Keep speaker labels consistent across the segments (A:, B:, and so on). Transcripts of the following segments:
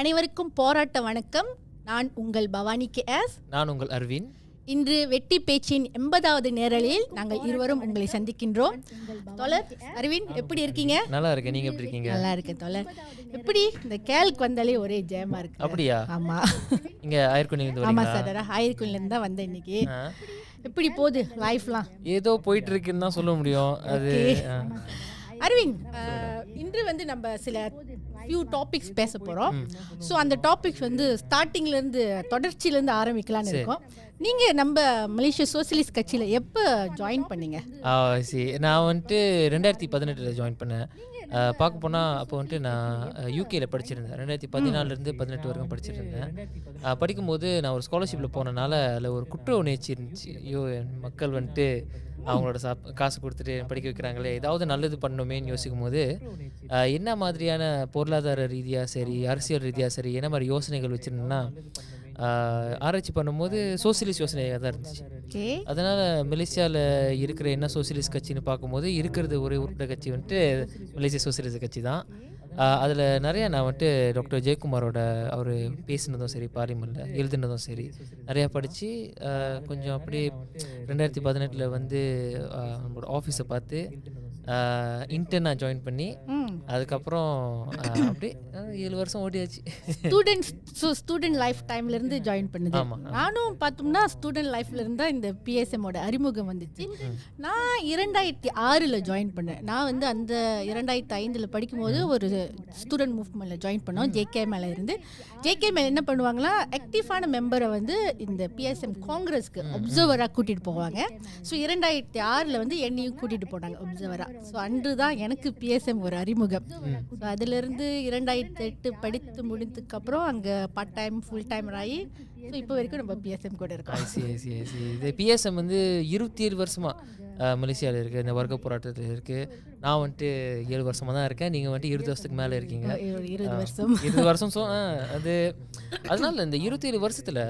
A: அனைவருக்கும் போராட்ட வணக்கம். நான் உங்கள் பவானி கே எஸ்.
B: நான் உங்கள் அரவிந்த்
A: இன்று வெட்டி பேச்சின் எண்பதாவது நேரலில் நாங்கள் இருவரும் உங்களை சந்திக்கின்றோம். தொலர் அரவிந்த் எப்படி இருக்கீங்க?
B: நல்லா இருக்கேன். நீங்க எப்படி இருக்கீங்க?
A: நல்லா இருக்கேன் தொலர் எப்படி இந்த கேலுக்கு வந்தாலே ஒரே ஜெயமா இருக்கு?
B: அப்படியா?
A: ஆமா.
B: இங்க ஆயிரக்குனில இருந்து
A: ஆமா சார். ஆயிரக்குள்ள இருந்து தான் வந்தேன் இன்னைக்கு. எப்படி போகுது லைஃப்லாம்
B: ஏதோ போயிட்டு இருக்குன்னு தான் சொல்ல முடியும். அது.
A: அரவிந்த் இன்று வந்து நம்ம சில ஃபியூ டாபிக்ஸ் பேச போகிறோம் ஸோ அந்த டாபிக்ஸ் வந்து ஸ்டார்டிங்லேருந்து தொடர்ச்சியிலேருந்து ஆரம்பிக்கலாம்னு இருக்கோம். நீங்கள் நம்ம மலேசியா சோசியலிஸ்ட் கட்சியில் எப்போ ஜாயின் பண்ணீங்க?
B: நான் வந்துட்டு ரெண்டாயிரத்தி பதினெட்டில் ஜாயின் பண்ணேன். பார்க்க போனால் அப்போ வந்துட்டு நான் யூகேயில் படிச்சிருந்தேன். ரெண்டாயிரத்தி பதினாலுலேருந்து பதினெட்டு வரைக்கும் படிச்சிருந்தேன். படிக்கும்போது நான் ஒரு ஸ்காலர்ஷிப்பில் போனனால அதில் ஒரு குற்ற உணர்ச்சி இருந்துச்சு. ஐயோ என் மக்கள் வந்துட்டு அவங்களோட சாப் காசு கொடுத்துட்டு படிக்க வைக்கிறாங்களே ஏதாவது நல்லது பண்ணணுமேன்னு யோசிக்கும் போது என்ன மாதிரியான பொருளாதார ரீதியாக சரி அரசியல் ரீதியாக சரி என்ன மாதிரி யோசனைகள் வச்சுருந்தேன்னா ஆராய்ச்சி பண்ணும்போது சோசியலிஸ்ட் யோசனையாக தான் இருந்துச்சு. அதனால் மலேசியாவில் இருக்கிற என்ன சோசியலிஸ்ட் கட்சின்னு பார்க்கும்போது இருக்கிறது ஒரே உருப்பட கட்சி வந்துட்டு மலேசிய சோசியலிஸ்ட் கட்சி தான். அதில் நிறைய நான் வந்துட்டு டாக்டர் ஜெயக்குமாரோட அவர் பேசினதும் சரி பார்லிமெண்ட்டில் எழுதினதும் சரி நிறையா படித்து கொஞ்சம் அப்படியே ரெண்டாயிரத்தி பதினெட்டில் வந்து நம்மளோட ஆஃபீஸை பார்த்து இன்டர்னாக ஜாயின் பண்ணி அதுக்கப்புறம் அப்படியே ஏழு வருஷம் ஓடியாச்சு.
A: ஸ்டூடெண்ட்ஸ் ஸோ ஸ்டூடெண்ட் லைஃப் டைம்லேருந்து ஜாயின் பண்ணுது. நானும் பார்த்தோம்னா ஸ்டூடெண்ட் லைஃப்லேருந்து தான் இந்த பிஎஸ்எம்மோட அறிமுகம் வந்துச்சு. நான் இரண்டாயிரத்தி ஆறில் ஜாயின் பண்ணேன். நான் வந்து அந்த இரண்டாயிரத்தி ஐந்தில் படிக்கும்போது ஒரு ஸ்டூடெண்ட் மூவ்மெண்ட்டில் ஜாயின் பண்ணோம் ஜேகே மேலே இருந்து. ஜேகே மேலே என்ன பண்ணுவாங்கன்னா ஆக்டிவான மெம்பரை வந்து இந்த பிஎஸ்எம் காங்கிரஸ்க்கு ஒப்சர்வராக கூட்டிகிட்டு போவாங்க. ஸோ இரண்டாயிரத்தி ஆறில் வந்து என்னையும் கூட்டிகிட்டு போனாங்க ஒப்சர்வராக ஸோ அன்று தான் எனக்கு பிஎஸ்எம் ஒரு அறிமுகம். ஸோ அதிலிருந்து இரண்டாயிரத்தி எட்டு படித்து முடிந்ததுக்கப்புறம் அங்கே பார்ட் டைம் ஃபுல் டைம் ஆகி ஸோ இப்போ வரைக்கும் நம்ம பிஎஸ்எம் கூட இருக்கோம்.
B: ஐசி ஐசி இது பிஎஸ்எம் வந்து இருபத்தி ஏழு வருஷமாக மலேசியாவில் இருக்குது இந்த வர்க்க போராட்டத்தில் இருக்குது நான் வந்துட்டு ஏழு வருஷமாக தான் இருக்கேன். நீங்கள் வந்துட்டு இருபது வருஷத்துக்கு மேலே இருக்கீங்க.
A: இருபது வருஷம்.
B: இருபது வருஷம் ஆ, அது அதனால இந்த இருபத்தி ஏழு வருஷத்தில்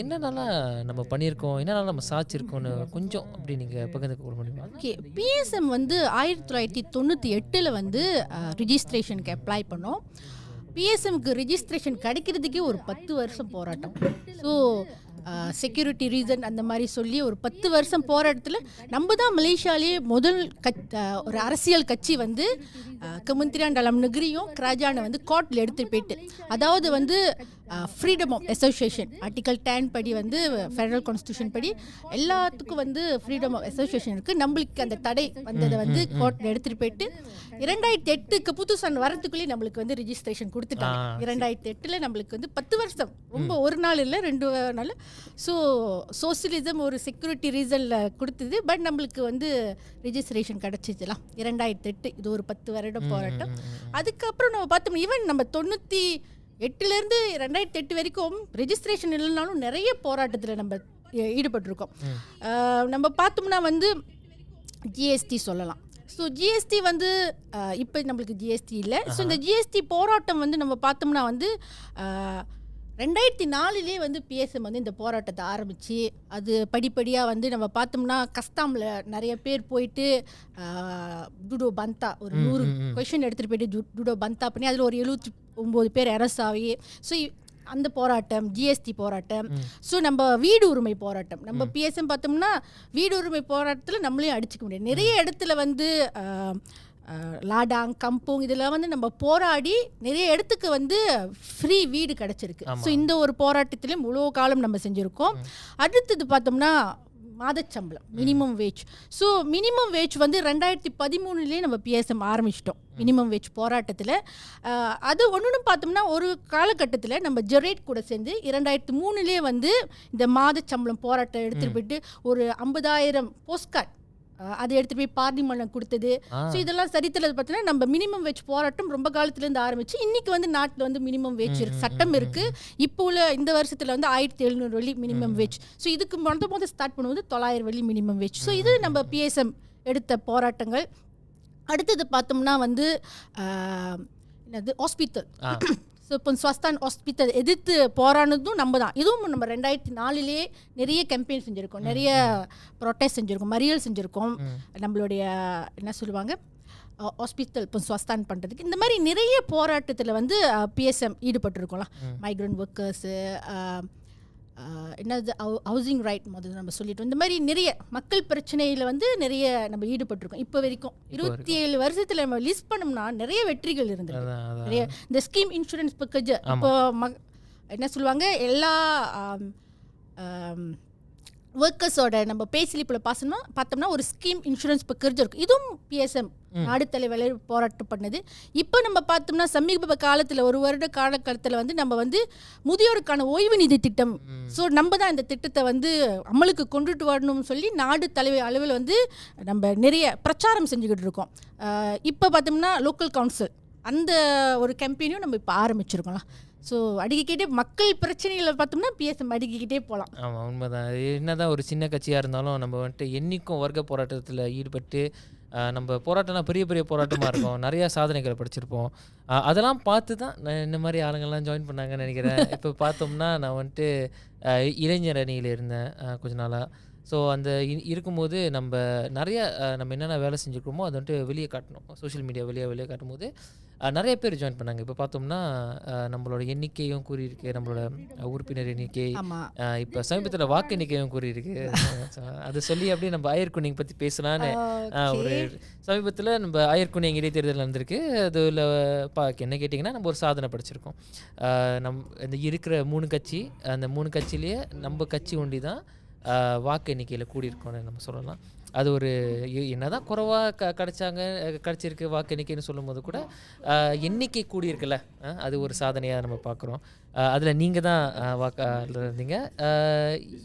B: என்னென்னலாம் நம்ம பண்ணியிருக்கோம்? என்னென்னலாம் நம்ம சாச்சிருக்கோம்னு கொஞ்சம் அப்படி நீங்கள் பகிர்ந்து கொள்ள முடியுமா?
A: ஓகே பிஎஸ்எம் வந்து ஆயிரத்தி தொள்ளாயிரத்தி தொண்ணூற்றி எட்டில் வந்து ரிஜிஸ்ட்ரேஷனுக்கு அப்ளை பண்ணோம். பிஎஸ்எம்க்கு ரிஜிஸ்ட்ரேஷன் கிடைக்கிறதுக்கே ஒரு பத்து வருஷம் போராட்டம். ஸோ செக்யூரிட்டி ரீசன் அந்த மாதிரி சொல்லி ஒரு பத்து வருஷம் போராட்டத்தில் நம்ம தான் மலேசியாலே முதல் கட் ஒரு அரசியல் கட்சி வந்து கமுந்திரியான் டலம் நகரியும் கிராஜானை வந்து கோர்ட்டில் எடுத்துட்டு போயிட்டு. அதாவது வந்து freedom of association article ten படி வந்து ஃபெடரல் கான்ஸ்டியூஷன் படி எல்லாத்துக்கும் வந்து ஃப்ரீடம் ஆஃப் அசோசியேஷன் இருக்குது நம்மளுக்கு அந்த தடை வந்ததை வந்து கோர்ட்டில் எடுத்துகிட்டு போயிட்டு இரண்டாயிரத்தி எட்டுக்கு புதுசான் வரத்துக்குள்ளேயே நம்மளுக்கு வந்து ரிஜிஸ்ட்ரேஷன் கொடுத்துட்டாங்க. இரண்டாயிரத்தி எட்டில் நம்மளுக்கு வந்து பத்து வருஷம். ரொம்ப ஒரு நாள் இல்லை ரெண்டு நாள் ஸோ சோசியலிசம் ஒரு செக்யூரிட்டி ரீசனில் கொடுத்தது பட் நம்மளுக்கு வந்து ரிஜிஸ்ட்ரேஷன் கிடச்சிச்சுலாம் இரண்டாயிரத்தி எட்டு இது ஒரு பத்து வருடம் போராட்டம். அதுக்கப்புறம் நம்ம பார்த்தோம் ஈவன் நம்ம தொண்ணூற்றி எட்டுலேருந்து ரெண்டாயிரத்தி எட்டு வரைக்கும் ரெஜிஸ்ட்ரேஷன் இல்லைனாலும் நிறைய போராட்டத்தில் நம்ம ஈடுபட்டிருக்கோம். நம்ம பார்த்தோம்னா வந்து ஜிஎஸ்டி சொல்லலாம். ஸோ ஜிஎஸ்டி வந்து இப்போ நம்மளுக்கு ஜிஎஸ்டி இல்லை. ஸோ இந்த ஜிஎஸ்டி போராட்டம் வந்து நம்ம பார்த்தோம்னா வந்து ரெண்டாயிரத்தி நாலுலேயே வந்து பிஎஸ்எம் வந்து இந்த போராட்டத்தை ஆரம்பித்து அது படிப்படியாக வந்து நம்ம பார்த்தோம்னா கஸ்தாமில் நிறைய பேர் போயிட்டு டுடோ பந்தா ஒரு நூறு கொஷின் எடுத்துகிட்டு போயிட்டு ஜு- டுடோ பந்தா பண்ணி அதில் ஒரு எழுபத்தி ஒம்பது பேர் அரசு ஆகி ஸோ அந்த போராட்டம் ஜிஎஸ்டி போராட்டம். ஸோ நம்ம வீடு உரிமை போராட்டம். நம்ம பிஎஸ்எம் பார்த்தோம்னா வீடு உரிமை போராட்டத்தில் நம்மளையும் அடிச்சுக்க முடியாது. நிறைய இடத்துல வந்து லாடாங் கம்போங் இதெல்லாம் வந்து நம்ம போராடி நிறைய இடத்துக்கு வந்து ஃப்ரீ வீடு கிடச்சிருக்கு. ஸோ இந்த ஒரு போராட்டத்திலையும் முழு காலம் நம்ம செஞ்சுருக்கோம். அடுத்தது பார்த்தோம்னா மாதச்சம்பளம் minimum wage so minimum wage வந்து ரெண்டாயிரத்தி பதிமூணுலேயே நம்ம பிஎஸ்எம் ஆரம்பிச்சிட்டோம் மினிமம் வேஜ் போராட்டத்தில். அது ஒன்று பார்த்தோம்னா ஒரு காலகட்டத்தில் நம்ம ஜெரேட் கூட சேர்ந்து இரண்டாயிரத்தி மூணுலேயே வந்து இந்த மாதச்சம்பளம் போராட்டம் எடுத்துகிட்டு போயிட்டு ஒரு ஐம்பதாயிரம் போஸ்ட்கார்ட் அதை எடுத்துகிட்டு போய் பார்லிமெண்ட் கொடுத்தது. ஸோ இதெல்லாம் சரித்திரத்தில் பார்த்தீங்கன்னா நம்ம மினிமம் வேஜ் போராட்டம் ரொம்ப காலத்துலேருந்து ஆரம்பிச்சு இன்னைக்கு வந்து நாட்டில் வந்து மினிமம் வேஜ் இருக்கு சட்டம் இருக்கு. இப்போ உள்ள இந்த வருஷத்தில் வந்து ஆயிரத்தி எழுநூறு வெள்ளி மினிமம் வேஜ் ஸோ இதுக்கு முத முத ஸ்டார்ட் பண்ணுவது தொள்ளாயிரம் வெள்ளி மினிமம் வேஜ் ஸோ இது நம்ம பிஎஸ்எம் எடுத்த போராட்டங்கள். அடுத்தது பார்த்தோம்னா வந்து என்னது ஹாஸ்பிட்டல். ஸோ இப்போ ஸ்வஸ்தான் ஹாஸ்பிட்டல் எதிர்த்து போராடினதும் நம்ம தான் இதுவும் நம்ம ரெண்டாயிரத்தி நாலுலேயே நிறைய கேம்பெயின் செஞ்சுருக்கோம். நிறைய ப்ரொட்டஸ்ட் செஞ்சுருக்கோம். மறியல் செஞ்சுருக்கோம். நம்மளுடைய என்ன சொல்லுவாங்க ஹாஸ்பிட்டல் இப்போ ஸ்வஸ்தான் பண்ணுறதுக்கு இந்த மாதிரி நிறைய போராட்டத்தில் வந்து பிஎஸ்எம் ஈடுபட்டிருக்கோம்ல. மைக்ரண்ட் ஒர்க்கர்ஸு என்னது ஹவுசிங் ரைட் முதல்ல நம்ம சொல்லிட்டோம். இந்த மாதிரி நிறைய மக்கள் பிரச்சனையில் வந்து நிறைய நம்ம ஈடுபட்டிருக்கோம். இப்போ வரைக்கும் இருபத்தி ஏழு வருஷத்தில் நம்ம லிஸ்ட் பண்ணோம்னா நிறைய வெற்றிகள் இருந்தது நிறைய இந்த ஸ்கீம் இன்சூரன்ஸ் பேக்கேஜ் இப்போ ம என்ன சொல்லுவாங்க எல்லா ஒர்க்கர்ஸோட நம்ம பே ஸ்லிப்பில் பார்த்தோம்னா ஒரு ஸ்கீம் இன்சூரன்ஸ் பேக்கேஜ் இருக்கும் இதுவும் பிஎஸ்எம் நாடு தலைவர் போராட்டம் பண்ணது. இப்போ நம்ம பார்த்தோம்னா சமீப காலத்தில் ஒரு வருட காலகட்டத்தில் வந்து நம்ம வந்து முதியோருக்கான ஓய்வு நிதி திட்டம். ஸோ நம்ம தான் இந்த திட்டத்தை வந்து அமலுக்கு கொண்டுட்டு வரணும்னு சொல்லி நாடு தலைவர் அளவில் வந்து நம்ம நிறைய பிரச்சாரம் செஞ்சுக்கிட்டு இருக்கோம். இப்போ பார்த்தோம்னா லோக்கல் கவுன்சில் அந்த ஒரு கேம்பெயினையும் நம்ம இப்போ ஆரம்பிச்சிருக்கோம்ல ஸோ அடிக்கிட்டே மக்கள் பிரச்சனைகளை பார்த்தோம்னா பிஎஸ்எம் அடிக்கிட்டே போகலாம்.
B: ஆமாம் உண்மைதான். என்ன என்னதான் ஒரு சின்ன கட்சியாக இருந்தாலும் நம்ம வந்துட்டு என்றைக்கும் வர்க்க போராட்டத்தில் ஈடுபட்டு நம்ம போராட்டம்னா பெரிய பெரிய போராட்டமாக இருக்கும். நிறையா சாதனைகளை படிச்சிருப்போம். அதெல்லாம் பார்த்து தான் நான் இந்த மாதிரி ஆளுங்கள்லாம் ஜாயின் பண்ணாங்கன்னு நினைக்கிறேன். இப்போ பார்த்தோம்னா நான் வந்துட்டு இளைஞர் அணியில் இருந்தேன் கொஞ்ச நாளாக ஸோ அந்த இருக்கும்போது நம்ம நிறைய நம்ம என்னென்ன வேலை செஞ்சுருக்கோமோ அதை வந்துட்டு வெளியே காட்டணும். சோஷியல் மீடியா வெளியே வெளியே காட்டும்போது நிறைய பேர் ஜாயின் பண்ணாங்க. இப்போ பார்த்தோம்னா நம்மளோட எண்ணிக்கையும் கூறியிருக்கு. நம்மளோட உறுப்பினர் எண்ணிக்கை இப்போ சமீபத்தில் வாக்கு எண்ணிக்கையும் கூறியிருக்கு. அதை சொல்லி அப்படியே நம்ம ஆயர்குனிங் பற்றி பேசலான்னு ஒரு சமீபத்தில் நம்ம ஆயர்குனிங் இடைத்தேர்தல் நடந்திருக்கு. அதில் பா என்ன கேட்டிங்கன்னா நம்ம ஒரு சாதனை படிச்சிருக்கோம். நம் இந்த இருக்கிற மூணு கட்சி அந்த மூணு கட்சியிலேயே நம்ம கட்சி ஒண்டி தான் வாக்கு எண்ணிக்கையில் கூடியிருக்கோம்னு நம்ம சொல்லலாம். அது ஒரு எ- என்னதான் குறைவாக க கிடச்சாங்க கிடச்சிருக்கு வாக்கு எண்ணிக்கைன்னு சொல்லும்போது கூட ஆஹ் எண்ணிக்கை கூடியிருக்குல்ல. அது ஒரு சாதனையாக நம்ம பார்க்குறோம். அதில் நீங்கள் தான் வாக்காளர் இருந்தீங்க.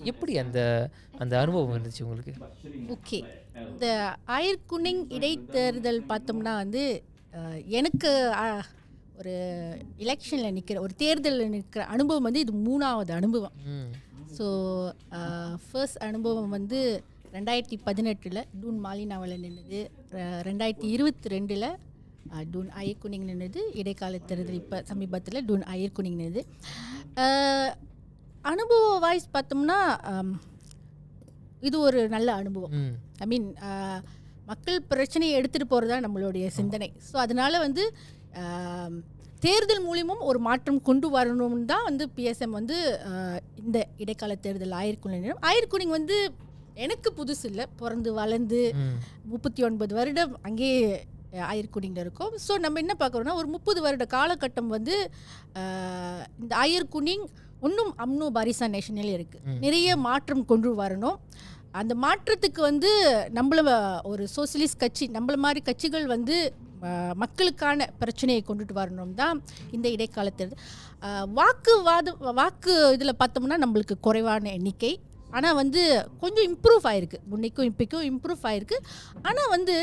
B: எப்படி அந்த அந்த அனுபவம் இருந்துச்சு உங்களுக்கு?
A: ஓகே. இந்த ஆயிர்குனிங் இடைத்தேர்தல் பார்த்தோம்னா வந்து எனக்கு ஒரு எலெக்ஷனில் நிற்கிற ஒரு தேர்தலில் நிற்கிற அனுபவம் வந்து இது மூணாவது அனுபவம்.
B: ம்.
A: ஸோ ஃபர்ஸ்ட் அனுபவம் வந்து ரெண்டாயிரத்தி பதினெட்டில் டூன் மாலினாவில் நின்றுது ரெண்டாயிரத்தி இருபத்தி ரெண்டில் டூன் ஐயர்குனிங் நின்றுது இடைக்கால தேர்தல் இப்போ சமீபத்தில் டூன் ஐயர்குனிங் நின்றுது அஹ், அனுபவ வாய்ஸ் பார்த்தோம்னா இது ஒரு நல்ல அனுபவம். ஐ மீன் மக்கள் பிரச்சனையை எடுத்துகிட்டு போகிறது தான் நம்மளுடைய சிந்தனை. ஸோ அதனால் வந்து தேர்தல் மூலியமும் ஒரு மாற்றம் கொண்டு வரணும்னு தான் வந்து பிஎஸ்எம் வந்து இந்த இடைக்கால தேர்தல் ஆயிரக்குனிங் ஆயிரக்குனிங் வந்து எனக்கு புதுசு இல்லை. பிறந்து வளர்ந்து முப்பத்தி ஒன்பது வருடம் அங்கேயே ஆயர்குனிங்கில் இருக்கும். ஸோ நம்ம என்ன பார்க்குறோம்னா ஒரு முப்பது வருட காலகட்டம் வந்து இந்த ஆயர்குனிங் இன்னும் அம்னோ பாரிசா நேஷனில் இருக்குது நிறைய மாற்றம் கொண்டு வரணும். அந்த மாற்றத்துக்கு வந்து நம்மள ஒரு சோசியலிஸ்ட் கட்சி நம்மள மாதிரி கட்சிகள் வந்து மக்களுக்கான பிரச்சனையை கொண்டுட்டு வரணும் தான் இந்த இடைக்கால தேர்தல் ஆஹ், வாக்குவாதம் வாக்கு இதில் பார்த்தோம்னா நம்மளுக்கு குறைவான எண்ணிக்கை. ஆனால் வந்து கொஞ்சம் இம்ப்ரூவ் ஆயிருக்கு. முன்னைக்கும் இப்போக்கும் இம்ப்ரூவ் ஆயிருக்கு. ஆனால் வந்து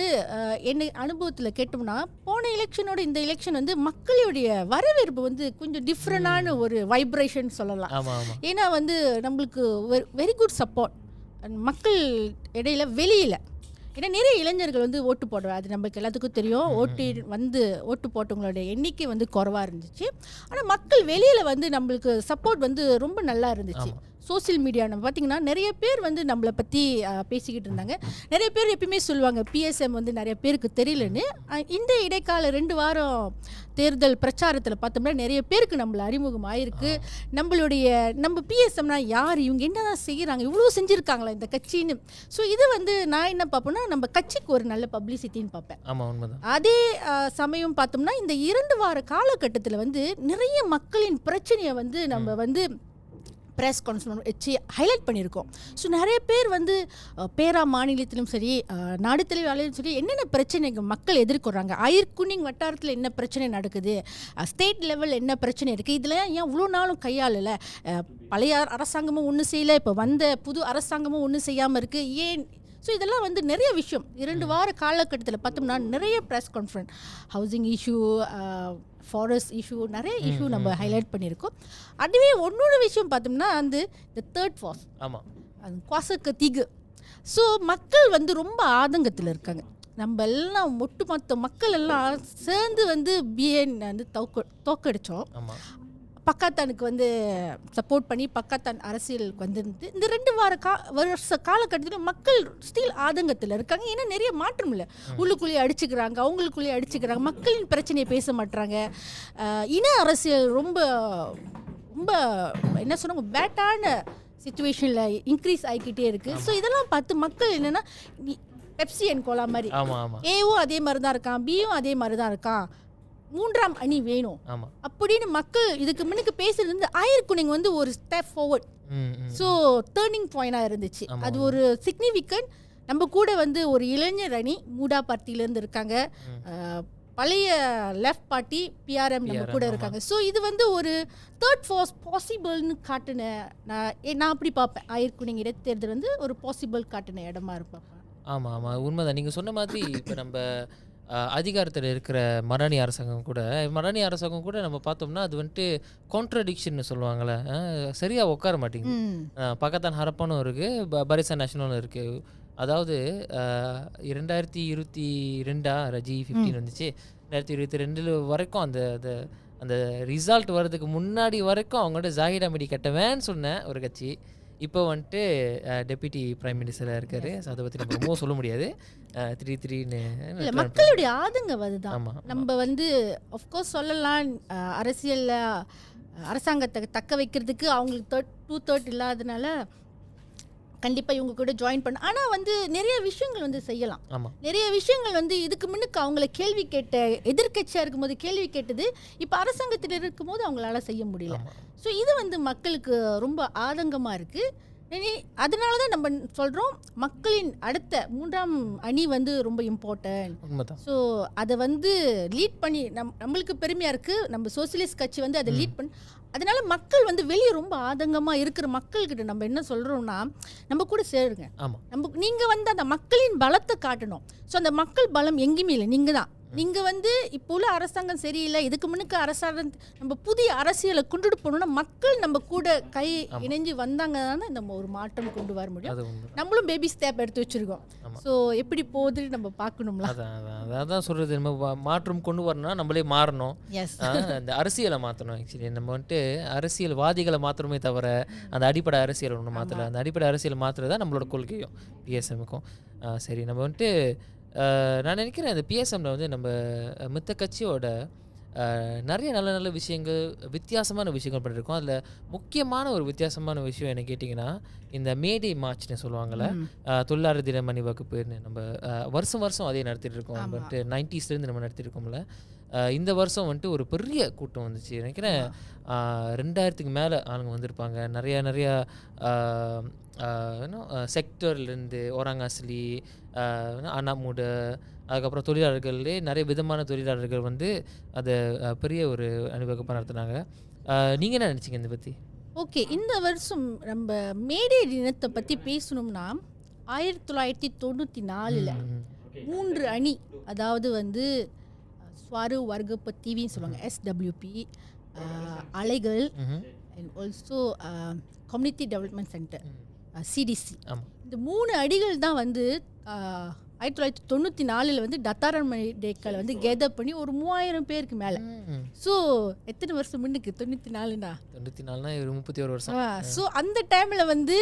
A: என்ன அனுபவத்தில் கேட்டோம்னா போன எலெக்ஷனோட இந்த எலெக்ஷன் வந்து மக்களுடைய வரவேற்பு வந்து கொஞ்சம் டிஃப்ரெண்டான ஒரு வைப்ரேஷன் சொல்லலாம். ஏன்னா வந்து நம்மளுக்கு வெரி குட் சப்போர்ட் மக்கள் இடையில வெளியில். ஏன்னா நிறைய இளைஞர்கள் வந்து ஓட்டு போடுறாங்க அது நமக்கு எல்லாத்துக்கும் தெரியும். ஓட்டு வந்து ஓட்டு போட்டவங்களோட எண்ணிக்கை வந்து குறைவாக இருந்துச்சு. ஆனால் மக்கள் வெளியில் வந்து நம்மளுக்கு சப்போர்ட் வந்து ரொம்ப நல்லா இருந்துச்சு. சோஷியல் மீடியா நம்ம பார்த்தீங்கன்னா நிறைய பேர் வந்து நம்மளை பற்றி பேசிக்கிட்டு இருந்தாங்க. நிறைய பேர் எப்பயுமே சொல்லுவாங்க பிஎஸ்எம் வந்து நிறைய பேருக்கு தெரியலன்னு. இந்த இடைக்கால ரெண்டு வாரம் தேர்தல் பிரச்சாரத்தில் பார்த்தோம்னா நிறைய பேருக்கு நம்மள அறிமுகம் ஆயிருக்கு நம்மளுடைய நம்ம பிஎஸ்எம்னா யார்? இவங்க என்னதான் செய்கிறாங்க இவ்வளோ செஞ்சுருக்காங்களா இந்த கட்சின்னு? ஸோ இது வந்து நான் என்ன பார்ப்பேன்னா நம்ம கட்சிக்கு ஒரு நல்ல பப்ளிசிட்டின்னு பார்ப்பேன். அதே சமயம் பார்த்தோம்னா இந்த இரண்டு வார காலகட்டத்தில் வந்து நிறைய மக்களின் பிரச்சனையை வந்து நம்ம வந்து ப்ரெஸ் கான்ஃபரன்ஸ் வச்சு ஹைலைட் பண்ணியிருக்கோம். ஸோ நிறைய பேர் வந்து பேரா மாநிலத்திலும் சரி நாடு தலைவராலையும் சரி என்னென்ன பிரச்சனைகள் மக்கள் எதிர்கொள்கிறாங்க அயர்குனிங் வட்டாரத்தில் என்ன பிரச்சனை நடக்குது? ஸ்டேட் லெவல் என்ன பிரச்சனை இருக்குது இதில் ஏன் இவ்வளோ நாளும் கையாளலை? பழைய அரசாங்கமும் ஒன்றும் செய்யலை. இப்போ வந்த புது அரசாங்கமும் ஒன்றும் செய்யாமல் இருக்குது ஏன்? ஸோ இதெல்லாம் வந்து நிறைய விஷயம். இரண்டு வார காலகட்டத்தில் பார்த்தோம்னா நிறைய press conference housing issue forest issue நிறைய இஷ்யூ நம்ம ஹைலைட் பண்ணியிருக்கோம். அதுவே இன்னொரு விஷயம் பார்த்தோம்னா வந்து இந்த தேர்ட் ஃபாஸ்
B: ஆமாம்
A: அது குவாசக்க தீகு ஸோ மக்கள் வந்து ரொம்ப ஆதங்கத்தில் இருக்காங்க. நம்ம எல்லாம் ஒட்டுமொத்த மக்கள் எல்லாம் சேர்ந்து வந்து பிஎன் வந்து தோக்க தோக்கடிச்சோம்.
B: ஆமாம்
A: பக்காத்தானுக்கு வந்து சப்போர்ட் பண்ணி பக்காத்தான் அரசியலுக்கு வந்திருந்து இந்த ரெண்டு வார கா வருஷ காலகட்டத்தில் மக்கள் ஸ்டில் ஆதங்கத்தில் இருக்காங்க. ஏன்னா நிறைய மாற்றம் இல்லை. உள்ளுக்குள்ளேயே அடிச்சுக்கிறாங்க அவங்களுக்குள்ளேயே அடிச்சுக்கிறாங்க மக்களின் பிரச்சனையை பேச மாட்றாங்க. அஹ், இன அரசியல் ரொம்ப ரொம்ப என்ன சொன்னாங்க பேட்டான சுச்சுவேஷனில் இன்க்ரீஸ் ஆகிக்கிட்டே இருக்குது ஸோ இதெல்லாம் பார்த்து மக்கள் என்னென்னா பெப்சி அண்ட் கோலா மாதிரி. ஏவும் அதே மாதிரி தான் இருக்கான் பியும் அதே மாதிரி தான் இருக்கான். மூன்றாம் அணி வேணும். அப்படின்னு மக்கள் இதுக்கு முன்னுக்கு பேசுறது வந்து ஆயிரக்குனிங்க வந்து ஒரு ஸ்டெப் ஃபார்வர்ட் ஸோ டேர்னிங் பாயிண்டாக இருந்துச்சு. அது ஒரு சிக்னிஃபிகண்ட் நம்ம கூட வந்து ஒரு இளைஞர் அணி மூடா பார்ட்டிலேருந்து இருக்காங்க. பழைய லெஃப்ட் பார்ட்டி பிஆர்எம் நம்ம கூட. இருக்காங்க. ஸோ இது வந்து ஒரு தேர்ட் ஃபோர்ஸ் பாசிபிள்னு காட்டின நான் நான் அப்படி பார்ப்பேன். ஆயிரக்குனிங்க இடைத்தேர்தல் வந்து ஒரு பாசிபிள் காட்டின இடமா இருப்பேன்
B: ஆமாம் ஆமாம் உண்மைதான். நீங்கள் சொன்ன மாதிரி இப்போ நம்ம அதிகாரத்தில் இருக்கிற மராணி அரசாங்கம் கூட மராணி அரசாங்கம் கூட நம்ம பார்த்தோம்னா அது வந்துட்டு கான்ட்ரடிக்ஷன் சொல்லுவாங்கள்ல சரியாக உட்கார மாட்டேங்குது. பக்கத்தான் ஹரப்பானும் இருக்குது பரிசா நேஷனலும் இருக்குது அதாவது இரண்டாயிரத்தி இருபத்தி ரெண்டா ரஜி ஃபிஃப்டீன் வந்துச்சு. ரெண்டாயிரத்தி இருபத்தி ரெண்டில் வரைக்கும் அந்த அந்த அந்த ரிசல்ட் வர்றதுக்கு முன்னாடி வரைக்கும் அவங்கள்ட்ட ஜாகிர் அமிடி கட்டவேன்னு சொன்ன ஒரு கட்சி. இப்போ வந்துட்டு டெப்யூட்டி பிரைம் மினிஸ்டராக இருக்காரு. ஸோ அதை பற்றி நம்ம ரொம்பவும் சொல்ல முடியாது. த்ரீ த்ரீன்னு
A: இல்ல மக்களுடைய ஆதங்கம் அதுதான். நம்ம வந்து ஆஃப்கோர்ஸ் சொல்லலாம் அரசியல்ல அரசாங்கத்தை தக்க வைக்கிறதுக்கு அவங்களுக்கு தேர்ட் டூ தேர்ட் இல்லாதனால கண்டிப்பாக இவங்க கூட ஜாயின் பண்ண ஆனால் வந்து நிறைய விஷயங்கள் வந்து செய்யலாம். நிறைய விஷயங்கள் வந்து இதுக்கு முன்னுக்கு அவங்கள கேள்வி கேட்ட எதிர்க்கட்சியாக இருக்கும்போது கேள்வி கேட்டது இப்போ அரசாங்கத்தில் இருக்கும்போது அவங்களால செய்ய முடியல. ஸோ இது வந்து மக்களுக்கு ரொம்ப ஆதங்கமாக இருக்குது அதனால தான் நம்ம சொல்கிறோம் மக்களின் அடுத்த மூன்றாம் அணி வந்து ரொம்ப இம்பார்ட்டன்ட் ஸோ அதை வந்து லீட் பண்ணி நம் நம்மளுக்கு பெருமையாக இருக்குது நம்ம சோசியலிஸ்ட் கட்சி வந்து அதை லீட் பண்ணி அதனால மக்கள் வந்து வெளியே ரொம்ப ஆதங்கமாக இருக்கிற மக்கள்கிட்ட நம்ம என்ன சொல்கிறோம்னா நம்ம கூட சேருங்க. நம்ம நீங்கள் வந்து அந்த மக்களின் பலத்தை காட்டணும். ஸோ அந்த மக்கள் பலம் எங்கேயுமே இல்லை. நீங்கள் தான் நீங்கள் வந்து இப்போ உள்ள அரசாங்கம் சரியில்லை இதுக்கு முன்னுக்கு அரசாங்கம் நம்ம புதிய அரசியலை கொண்டுட்டு போகணும்னா மக்கள் நம்ம கூட கை இணைஞ்சு வந்தாங்க தானே நம்ம ஒரு மாற்றம் கொண்டு வர முடியும். நம்மளும் பேபி ஸ்டெப் எடுத்து வச்சுருக்கோம். ஸோ எப்படி போகுதுன்னு நம்ம பார்க்கணும்ல.
B: அதான் அதான் அதான். தான் சொல்கிறது நம்ம மாற்றம் கொண்டு வரணும்னா நம்மளே மாறணும். அந்த அரசியலை மாற்றணும் ஆக்சுவலி நம்ம வந்துட்டு அரசியல்வாதிகளை மாற்றணுமே தவிர அந்த அடிப்படை அரசியல் ஒன்று மாற்றல அந்த அடிப்படை அரசியல் மாற்றுறது தான் நம்மளோட கொள்கையும் பிஎஸ்எம்முக்கும் சரி. நம்ம வந்துட்டு நான் நினைக்கிறேன் அந்த பிஎஸ்எம்ல வந்து நம்ம மித்த கட்சியோட நிறைய நல்ல நல்ல விஷயங்கள் வித்தியாசமான விஷயங்கள் பண்ணியிருக்கோம் அதில் முக்கியமான ஒரு வித்தியாசமான விஷயம் என்ன கேட்டிங்கன்னா இந்த மேடே மார்ச்னு சொல்லுவாங்கள்ல தொழிலாளர் தினம் அணிவகுப்புன்னு நம்ம ஆ, வருஷம் வருஷம் அதே நடத்திட்டு இருக்கோம். நம்ம வந்துட்டு நைன்டிஸ்லேருந்து நம்ம நடத்திட்டு இருக்கோம்ல. இந்த வருஷம் வந்துட்டு ஒரு பெரிய கூட்டம் வந்துச்சு. நினைக்கிறேன் ரெண்டாயிரத்துக்கு மேலே ஆளுங்க வந்திருப்பாங்க. நிறைய நிறைய செக்டர்லேருந்து ஓராங்காசிலி அண்ணாமூடு அதுக்கப்புறம் தொழிலாளர்கள்லே நிறைய விதமான தொழிலாளர்கள் வந்து அதை பெரிய ஒரு அணிவகுப்பாக நடத்துனாங்க. நீங்கள் என்ன நினச்சிங்க இதை பற்றி
A: ஓகே இந்த வருஷம் நம்ம மேடை தினத்தை பற்றி பேசணும்னா ஆயிரத்தி தொள்ளாயிரத்தி தொண்ணூற்றி நாலில் மூன்று அணி அதாவது வந்து ஸ்வாரு வர்க்க டிவின்னு சொல்லுவாங்க எஸ்டபிள்யூபி அலைகள் and also community development centre CDC
B: ஆமாம்
A: இந்த மூணு அடிகள் தான் வந்து ஆயிரத்தி தொள்ளாயிரத்தி தொண்ணூற்றி நாலில் வந்து டத்தாரன் டேக்களை வந்து கெதர் பண்ணி ஒரு மூவாயிரம் பேருக்கு மேலே. ஸோ எத்தனை வருஷம் முன்னுக்கு? தொண்ணூற்றி நாலுண்ணா
B: தொண்ணூற்றி நாலுனா ஒரு முப்பத்தி ஒரு வருஷம்.
A: ஸோ அந்த டைமில் வந்து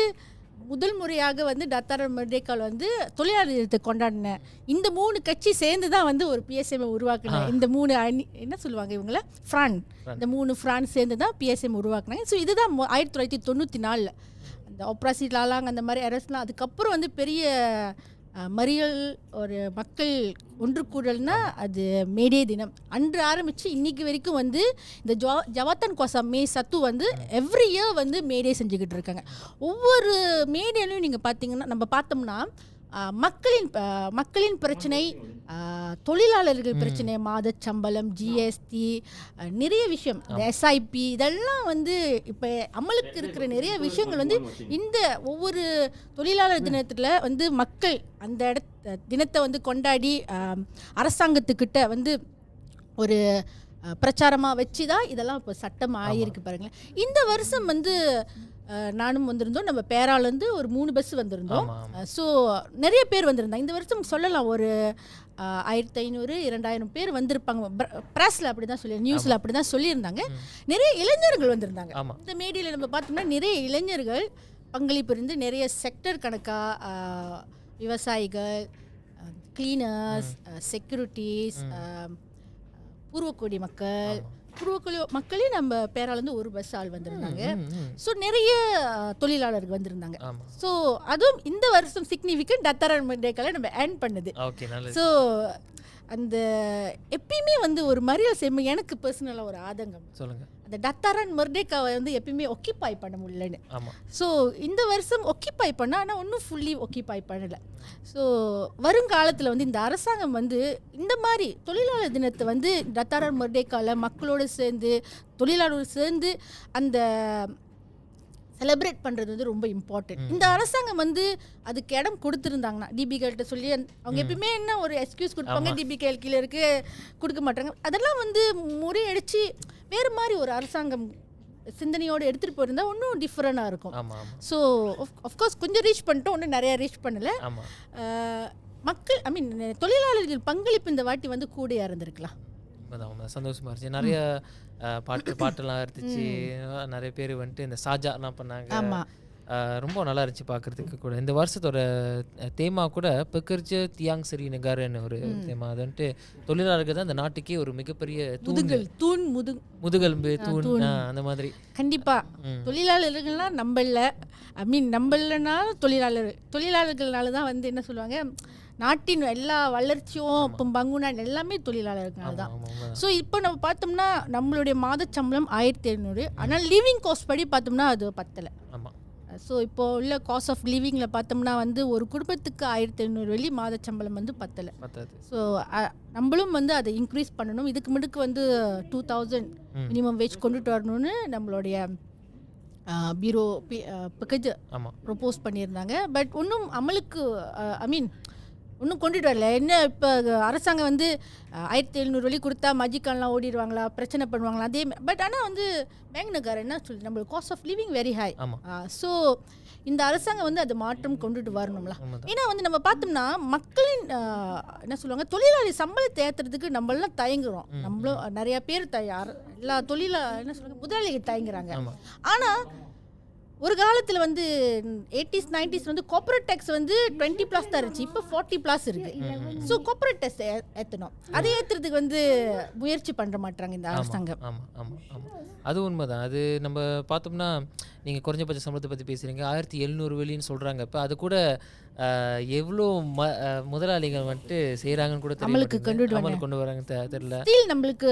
A: முதல் முறையாக வந்து டத்தாரன் மர்டேக்கால் வந்து தொழிலாளர் தினத்தை கொண்டாடினேன் இந்த மூணு கட்சி சேர்ந்து தான் வந்து ஒரு பிஎஸ்எம் உருவாக்குனேன் இந்த மூணு அணி என்ன சொல்லுவாங்க இவங்கள? ஃப்ரான் இந்த மூணு ஃப்ரான் சேர்ந்து தான் பிஎஸ்எம் உருவாக்குனாங்க. ஸோ இதுதான் ஆயிரத்தி தொள்ளாயிரத்தி தொண்ணூற்றி நாலில். அந்த ஆப்ராசி லாலாங் அந்த மாதிரி அரசுலாம் அதுக்கப்புறம் வந்து பெரிய மறியல் ஒரு மக்கள் ஒன்று கூடல்னா அது மேடே தினம். அன்று ஆரம்பித்து இன்னைக்கு வரைக்கும் வந்து இந்த ஜவா ஜவாத்தன் கோசா மே சத்து வந்து எவ்ரி இயர் வந்து மேடே செஞ்சுக்கிட்டு இருக்காங்க. ஒவ்வொரு மேடேலையும் நீங்கள் பார்த்தீங்கன்னா நம்ம பார்த்தோம்னா மக்களின் மக்களின் பிரச்சனை தொழிலாளர்கள் பிரச்சனை மாதச் சம்பளம் ஜிஎஸ்டி நிறைய விஷயம். எஸ்ஐபி இதெல்லாம் வந்து இப்போ அமலுக்கு இருக்கிற நிறைய விஷயங்கள் வந்து இந்த ஒவ்வொரு தொழிலாளர் தினத்தில் வந்து மக்கள் அந்த இடத்த தினத்தை வந்து கொண்டாடி அரசாங்கத்துக்கிட்ட வந்து ஒரு பிரச்சாரமாக வச்சு தான் இதெல்லாம் இப்போ சட்டம் ஆகியிருக்கு பாருங்களேன். இந்த வருஷம் வந்து நானும் வந்திருந்தோம். நம்ம பேராலேருந்து ஒரு மூணு பஸ் வந்திருந்தோம். ஸோ நிறைய பேர் வந்திருந்தாங்க. இந்த வருஷம் சொல்லலாம் ஒரு ஆயிரத்தி ஐநூறு இரண்டாயிரம் பேர் வந்திருப்பாங்க. ப்ரெஸ்ஸில் அப்படி தான் சொல்லி நியூஸில் அப்படி தான் சொல்லியிருந்தாங்க. நிறைய இளைஞர்கள் வந்திருந்தாங்க. இந்த மேடையில் நம்ம பார்த்தோம்னா நிறைய இளைஞர்கள் பங்களிப்பு இருந்து நிறைய செக்டர் கணக்கா அஹ், விவசாயிகள் கிளீனர்ஸ் செக்யூரிட்டிஸ் பூர்வக்குடி மக்கள் பூர்வக்குடி மக்களே நம்ம பேராலேருந்து ஒரு பஸ் ஆள் வந்திருந்தாங்க. ஸோ நிறைய தொழிலாளர்கள் வந்திருந்தாங்க. ஸோ அதுவும் இந்த வருஷம் சிக்னிஃபிகண்ட் டத்தரன் டேக்கால நம்ம ஏர்ன் பண்ணுது. ஸோ அந்த எப்பயுமே வந்து ஒரு மரியாதை செய்யும் எனக்கு பர்சனலாக ஒரு ஆதங்கம்.
B: சொல்லுங்கள்
A: அந்த டத்தாரன் மர்டேக்காவை வந்து எப்பயுமே ஒக்கிப்பாய் பண்ண முடியலன்னு. ஸோ இந்த வருஷம் ஒக்கிப்பாய் பண்ண ஆனால் ஒன்றும் ஃபுல்லி ஒக்கிப்பாய் பண்ணலை. ஸோ வருங்காலத்தில் வந்து இந்த அரசாங்கம் வந்து இந்த மாதிரி தொழிலாளர் தினத்தை வந்து டத்தாரன் மர்டேக்கால மக்களோடு சேர்ந்து தொழிலாளரோடு சேர்ந்து அந்த செலிப்ரேட் பண்ணுறது வந்து ரொம்ப இம்பார்ட்டன்ட் இந்த அரசாங்கம் வந்து அதுக்கு இடம் கொடுத்துருந்தாங்கன்னா டிபிகள்கிட்ட சொல்லி அவங்க எப்பயுமே என்ன ஒரு எக்ஸ்கியூஸ் கொடுப்பாங்க? டிபிகேல் கீழே இருக்கு கொடுக்க மாட்டாங்க. அதெல்லாம் வந்து முறியடிச்சு வேறு மாதிரி ஒரு அரசாங்கம் சிந்தனையோடு எடுத்துகிட்டு போயிருந்தா இன்னும் டிஃப்ரெண்டாக இருக்கும். ஸோ அஃப்கோர்ஸ் கொஞ்சம் ரீச் பண்ணிட்டோம் இன்னும் நிறையா ரீச் பண்ணலை. மக்கள் ஐ மீன் தொழிலாளர்கள் பங்களிப்பு இந்த வாட்டி வந்து கூடியா இருந்திருக்கலாம்
B: உண்மைதான் உண்மை சந்தோஷமா இருந்துச்சு. நிறைய பாட்டு பாட்டெல்லாம் இருந்துச்சு நிறைய பேர் வந்துட்டு இந்த சாஜாலாம் பண்ணாங்க. ரொம்ப நல்லா இருந்துச்சு பார்க்கறதுக்கு கூட. இந்த வருஷத்தோட தேமா கூட பிக்கர்ஜ தியாங் சரி நகர்னு ஒரு தேமா அது வந்துட்டு தொழிலாளர்கள் தான் இந்த நாட்டுக்கே ஒரு மிகப்பெரிய தூண்
A: முதுகல் தூண் முது
B: முதுகெலும்பு தூண் அந்த மாதிரி.
A: கண்டிப்பாக. தொழிலாளர்கள்லாம் நம்பல. ஐ மீன் நம்பலனாலும் தொழிலாளர் தொழிலாளர்கள்னால தான் வந்து என்ன சொல்லுவாங்க நாட்டின் எல்லா வளர்ச்சியும் இப்போ பங்குனான் எல்லாமே தொழிலாளர்களால தான். ஸோ இப்போ நம்ம பார்த்தோம்னா நம்மளுடைய மாத சம்பளம் ஆயிரத்தி எழுநூறு ஆனால் லிவிங் காஸ்ட் படி பார்த்தோம்னா அது பத்தலை. ஸோ இப்போ உள்ள காஸ்ட் ஆஃப் லிவிங்கில் பார்த்தோம்னா வந்து ஒரு குடும்பத்துக்கு ஆயிரத்தி எழுநூறு வெள்ளி மாத சம்பளம் வந்து பத்தலை. ஸோ நம்மளும் வந்து அதை இன்க்ரீஸ் பண்ணணும். இதுக்கு முடுக்கு வந்து டூ தௌசண்ட். மினிமம் வேஜ் கொண்டுட்டு வரணும்னு நம்மளுடைய பீரோ
B: ஆமா.
A: ப்ரொப்போஸ் பண்ணியிருந்தாங்க. பட் இன்னும் அமலுக்கு ஐ மீன் இன்னும் கொண்டுட்டு வரல. என்ன இப்போ அரசாங்கம் வந்து ஆயிரத்தி எழுநூறு வழி கொடுத்தா மஜிக்கான்லாம் ஓடிடுவாங்களா? பிரச்சனை பண்ணுவாங்களா? அதே பட் ஆனால் வந்து பேங்க் நகர் என்ன சொல்லி நம்மளுக்கு cost of living very high so இந்த அரசாங்கம் வந்து அது மாற்றம் கொண்டுட்டு வரணும்ல. ஏன்னா வந்து நம்ம பார்த்தோம்னா மக்களின் என்ன சொல்லுவாங்க? தொழிலாளி சம்பளத்தை ஏற்றுறதுக்கு நம்மளாம் தயங்குறோம். நம்மளும் நிறைய பேர் தய எல்லா தொழிலா என்ன சொல்லுவாங்க முதலாளிகள் தயங்குறாங்க. ஆனால் ஒரு காலத்தில் வந்து எயிட்டிஸ் நைன்டிஸ் வந்து கார்ப்பரேட் டேக்ஸ் வந்து டுவெண்ட்டி ப்ளஸ் தான் இருந்துச்சு. இப்போ ஃபார்ட்டி ப்ளஸ் இருக்கு. ஸோ கார்ப்பரேட் டேக்ஸ் ஏற்றணும் அதை ஏற்றுறதுக்கு வந்து முயற்சி பண்ண மாட்டாங்க இந்த அரசாங்கம்.
B: ஆமா ஆமா ஆமா. அது உண்மைதான். அது நம்ம பார்த்தோம்னா நீங்க குறைஞ்சபட்ச சம்பளத்தை பத்தி பேசுறீங்க. ஆயிரத்தி எழுநூறு வெளின்னு சொல்றாங்க. இப்போ அது கூட எவ்வளோ ம முதலாளிகள் வந்துட்டு செய்கிறாங்கன்னு கூட
A: அமலுக்கு
B: கொண்டு வராங்க தெரியல.
A: நம்மளுக்கு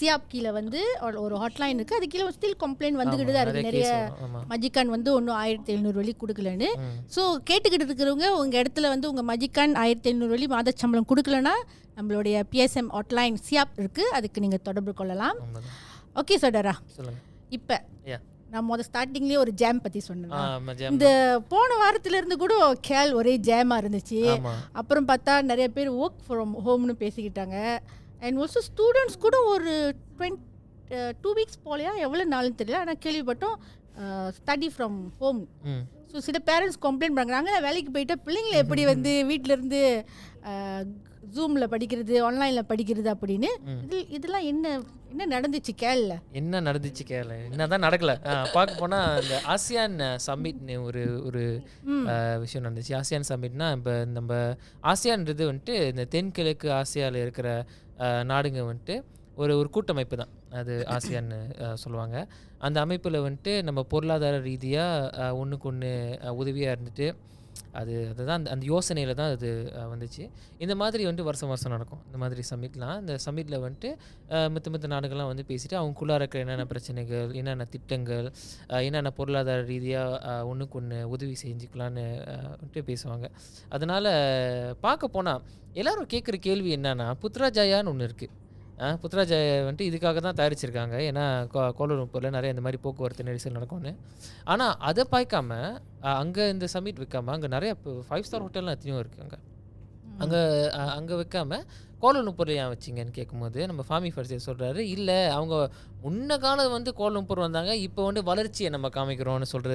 A: சியாப் கீழே வந்து ஒரு- ஹாட்லைன் இருக்குது அது கீழே ஸ்டில் கம்ப்ளைண்ட் வந்துக்கிட்டு தான் இருக்குது நிறைய மஜிக்கான் வந்து ஒன்றும் ஆயிரத்தி எழுநூறு வழி கொடுக்கலன்னு. ஸோ கேட்டுக்கிட்டு இருக்கிறவங்க உங்கள் இடத்துல வந்து உங்கள் மஜிக்கான் ஆயிரத்தி எழுநூறு வழி மாத சம்பளம் கொடுக்கலனா நம்மளுடைய பிஎஸ்எம் ஹாட்லைன் சியாப் இருக்குது அதுக்கு நீங்கள் தொடர்பு கொள்ளலாம். ஓகே சோடரா. இப்போ நான் முத ஸ்டார்டிங்லேயே ஒரு ஜாம் பற்றி சொன்னேன். இந்த போன வாரத்துல இருந்து கூட கேள் ஒரே ஜாமா இருந்துச்சு. அப்புறம் பார்த்தா நிறைய பேர் ஒர்க் ஃப்ரம் ஹோம்னு பேசிக்கிட்டாங்க. அண்ட் ஆல்சோ ஸ்டூடெண்ட்ஸ் கூட ஒரு டுவெண்ட் டூ வீக்ஸ் போலையா? எவ்வளோ நாளுன்னு தெரியல. ஆனால் கேள்விப்பட்டோம் ஸ்டடி ஃப்ரம் ஹோம் ஸோ சில பேரண்ட்ஸ் கம்ப்ளைண்ட் பண்ணுறாங்க வேலைக்கு போயிட்டா பிள்ளைங்களை எப்படி வந்து வீட்டில இருந்து ஜூமில் படிக்கிறது ஆன்லைனில் படிக்கிறது அப்படின்னு. இது இதெல்லாம் என்ன என்ன நடந்துச்சு? கேள்ல
B: என்ன நடந்துச்சு கேள? என்னதான் நடக்கல. ஆ, பார்க்க போனா இந்த ஆசியான் சம்மிட்னு ஒரு ஒரு விஷயம் நடந்துச்சு. ஆசியான் சம்மிட்னா இப்போ நம்ம ஆசியான்றது வந்துட்டு இந்த தென்கிழக்கு ஆசியாவில் இருக்கிற நாடுங்க வந்துட்டு ஒரு ஒரு கூட்டமைப்பு தான். அது ஆசியான்னு சொல்லுவாங்க. அந்த அமைப்பில் வந்துட்டு நம்ம பொருளாதார ரீதியாக ஒன்றுக்கு ஒன்று உதவியாக இருந்துட்டு அது அதுதான் அந்த அந்த யோசனையில் தான் அது வந்துச்சு. இந்த மாதிரி வந்துட்டு வருஷம் வருஷம் நடக்கும். இந்த மாதிரி சமிட்லாம். இந்த சம்மிட்டில் வந்துட்டு மித்த மித்த நாடுகள்லாம் வந்து பேசிட்டு அவங்களுக்குள்ளார இருக்கிற என்னென்ன பிரச்சனைகள் என்னென்ன திட்டங்கள் என்னென்ன பொருளாதார ரீதியாக ஒன்றுக்கு ஒன்று உதவி செஞ்சுக்கலான்னு வந்துட்டு பேசுவாங்க. அதனால் பார்க்க போனால் எல்லோரும் கேட்குற கேள்வி என்னென்னா புத்ராஜாயான்னு ஒன்று இருக்குது புத்ராஜாயா வந்துட்டு இதுக்காக தான் தயாரிச்சிருக்காங்க. ஏன்னா கோ நிறைய இந்த மாதிரி போக்குவரத்து நெரிசல் நடக்கும்னு. ஆனால் அதை பார்க்காம அங்கே இந்த சமிட் வைக்காம அங்கே நிறைய ஃபைவ் ஸ்டார் ஹோட்டல்லாம் எத்தனையும் இருக்குது அங்கே. அங்கே அங்கே வைக்காம கோலம்பூரில் ஏன் வச்சிங்கன்னு கேட்கும்போது நம்ம ஃபாமி ஃபர்ஸ்டே சொல்கிறாரு இல்லை அவங்க முன்ன காலம் வந்து கோலம்பூர் வந்தாங்க இப்போ வந்து வளர்ச்சியை நம்ம காமிக்கிறோம்னு சொல்கிற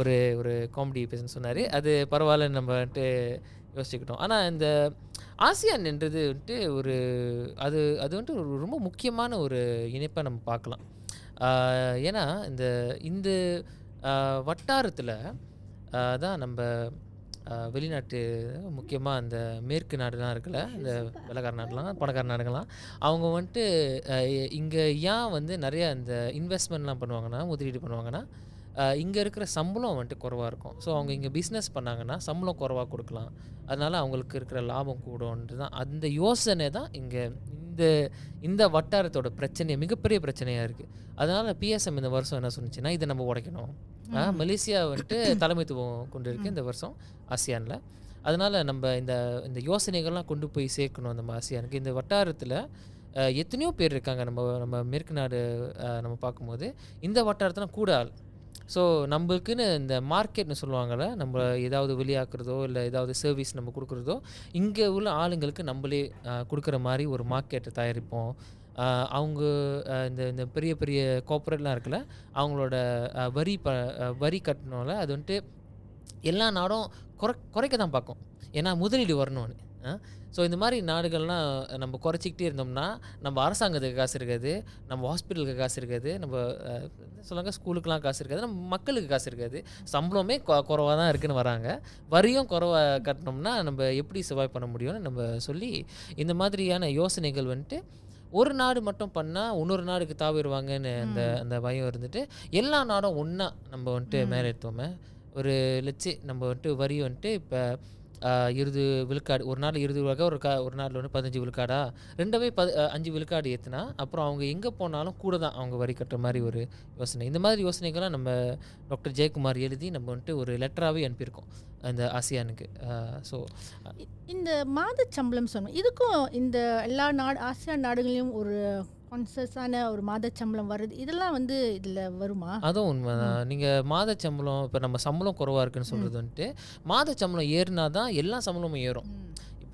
B: ஒரு ஒரு காமெடி பேசுன்னு சொன்னார். அது பரவாயில்ல நம்ம வந்துட்டு யோசிச்சுக்கிட்டோம். ஆனால் இந்த ஆசியான் என்றது வந்துட்டு ஒரு அது அது வந்துட்டு ஒரு ரொம்ப முக்கியமான ஒரு இணைப்பை நம்ம பார்க்கலாம். ஏன்னா இந்த இந்த வட்டாரத்தில் தான் நம்ம வெளிநாட்டு முக்கியமாக அந்த மேற்கு நாடுலாம் இருக்குல்ல இந்த வெள்ளக்கார நாடுலாம் பணக்கார நாடுகள்லாம் அவங்க வந்துட்டு இங்கே ஏன் வந்து நிறைய இந்த இன்வெஸ்ட்மெண்ட்லாம் பண்ணுவாங்கன்னா முதலீடு பண்ணுவாங்கன்னா இங்கே இருக்கிற சம்பளம் வந்துட்டு குறவாக இருக்கும். ஸோ அவங்க இங்கே பிஸ்னஸ் பண்ணாங்கன்னா சம்பளம் குறவாக கொடுக்கலாம். அதனால அவங்களுக்கு இருக்கிற லாபம் கூடும்ன்ட்டு தான். அந்த யோசனை தான் இங்கே இந்த இந்த வட்டாரத்தோட பிரச்சனை மிகப்பெரிய பிரச்சனையாக இருக்குது அதனால பிஎஸ்எம் இந்த வருஷம் என்ன சொன்னுச்சுன்னா இதை நம்ம உடைக்கணும். மலேசியா வந்துட்டு தலைமைத்துவம் கொண்டு இருக்கு இந்த வருஷம் ஆசியானில். அதனால நம்ம இந்த இந்த யோசனைகள்லாம் கொண்டு போய் சேர்க்கணும் நம்ம ஆசியானுக்கு. இந்த வட்டாரத்தில் எத்தனையோ பேர் இருக்காங்க நம்ம நம்ம மேற்கு நாடு நம்ம பார்க்கும்போது. இந்த வட்டாரத்தில் கூட ஆள். ஸோ நம்மளுக்குன்னு இந்த மார்க்கெட்னு சொல்லுவாங்கள்ல நம்ம ஏதாவது வெளியாக்குறதோ இல்லை ஏதாவது சர்வீஸ் நம்ம கொடுக்குறதோ இங்கே உள்ள ஆளுங்களுக்கு நம்மளே கொடுக்குற மாதிரி ஒரு மார்க்கெட்டை தயாரிப்போம். அவங்க இந்த இந்த பெரிய பெரிய கார்ப்பரேட்லாம் இருக்குல்ல அவங்களோட வரி ப வரி கட்டணும்ல அது வந்துட்டு எல்லா நாடும் குறை குறைக்க தான் பார்க்கும். ஏன்னா முதலீடு வரணும்னு. ஸோ இந்த மாதிரி நாடுகள்லாம் நம்ம குறைச்சிக்கிட்டே இருந்தோம்னா நம்ம அரசாங்கத்துக்கு காசு இருக்காது நம்ம ஹாஸ்பிட்டலுக்கு காசு இருக்காது நம்ம சொல்லுவாங்க ஸ்கூலுக்குலாம் காசு இருக்காது நம்ம மக்களுக்கு காசு இருக்காது. சம்பளமே குறவாக தான் இருக்குன்னு வராங்க. வரியும் குறவாக கட்டினோம்னா நம்ம எப்படி சர்வை பண்ண முடியும்னு நம்ம சொல்லி இந்த மாதிரியான யோசனைகள் வந்துட்டு ஒரு நாடு மட்டும் பண்ணால் இன்னொரு நாடுக்கு தாவிடுவாங்கன்னு அந்த அந்த பயம் இருந்துட்டு எல்லா நாடும் ஒன்றா நம்ம வந்துட்டு மேலே எடுத்தோமே. ஒரு லட்சு நம்ம வந்துட்டு வரி வந்துட்டு இப்போ இருபது விழுக்காடு ஒரு நாள் இருபது விழுக்காடு ஒரு கா ஒரு நாளில் வந்து பதினஞ்சு விழுக்காடா? ரெண்டுமே பது அஞ்சு விழுக்காடு ஏற்றுனா அப்புறம் அவங்க எங்கே போனாலும் கூட தான் அவங்க வரி கட்டுற மாதிரி ஒரு யோசனை. இந்த மாதிரி யோசனைகள்லாம் நம்ம டாக்டர் ஜெயக்குமார் எழுதி நம்ம வந்துட்டு ஒரு லெட்டராகவே அனுப்பியிருக்கோம் அந்த ஆசியானுக்கு. ஸோ
A: இந்த மாத சம்பளம் சொன்னோம் இதுக்கும் இந்த எல்லா நாடு ஆசியான் நாடுகளையும் ஒரு கான்சஸான ஒரு மாத சம்பளம் வருது. இதெல்லாம் வந்து இதில் வருமா?
B: அதுவும் உண்மைதான் நீங்கள் மாத சம்பளம் இப்போ நம்ம சம்பளம் குறவாக இருக்குன்னு சொல்கிறது வந்துட்டு மாத சம்பளம் ஏறினா தான் எல்லா சம்பளமும் ஏறும்.